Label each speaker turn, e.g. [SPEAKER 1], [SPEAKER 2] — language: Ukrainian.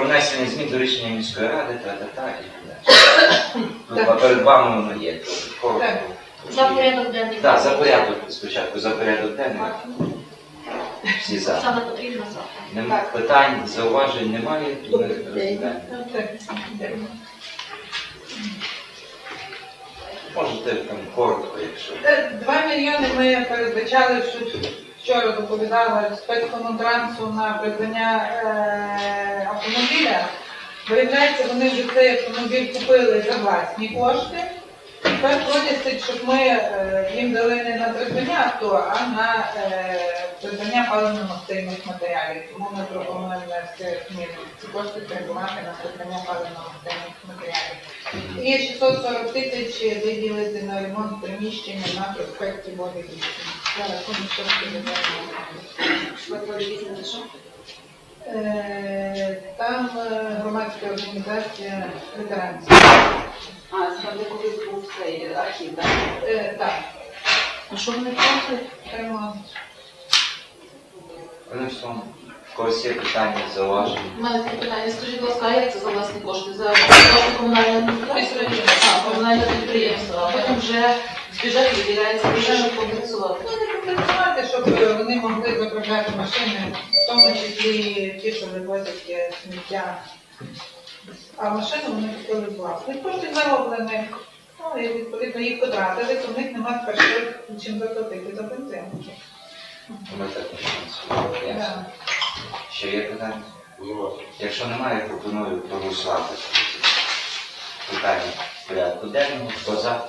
[SPEAKER 1] про внесення змін до рішення міської ради, та-та-та і так далі. Перед вами воно є. Коротко.
[SPEAKER 2] За порядок денний.
[SPEAKER 1] Так, за порядок спочатку, за порядок денний. Всі за.
[SPEAKER 2] Оксана потрібна за.
[SPEAKER 1] Нема питань, зауважень немає, ми розглядаємо. Можете там коротко, якщо.
[SPEAKER 3] Е, Два мільйони ми передбачали, що вчора доповідала спецкомунтрансу на придбання е, Виявляється, вони вже цей автомобіль купили за власні кошти. Тепер просять, щоб ми е, їм дали не на придбання авто, а на е, придбання паливно-мастильних матеріалів. Тому ми пропонуємо. Ці кошти перебувати на придбання паливно-мастильних матеріалів. І 640 тисяч виділити на ремонт приміщення на проспекті Вісім. Зараз тому що Е, Там е, громадська організація ветеранська.
[SPEAKER 4] А, там де колись був цей архів, так?
[SPEAKER 3] Е, Так,
[SPEAKER 2] А що вони просять?
[SPEAKER 3] ремонт.
[SPEAKER 1] Вони в. В когось є питання, зауваження.
[SPEAKER 2] У мене таке питання. Скажіть, будь ласка, а як це за власні кошти? За кошти комунального підприємства? А, комунального підприємства. А потім вже з бюджету виділяється бюджет, щоб компенсувати.
[SPEAKER 3] Ну, не компенсувати, щоб е, вони могли заправляти машини, в тому числі ті, що вивозять сміття. А машини вони купили власні. Кошти зароблені. Ну, і відповідно їх потратили, то в них немає тепер чим заплатити за бензин.
[SPEAKER 1] Ми так.
[SPEAKER 3] Да.
[SPEAKER 1] Ще є питання? Якщо немає, пропоную проголосувати. Питання в порядку денному. Хто за?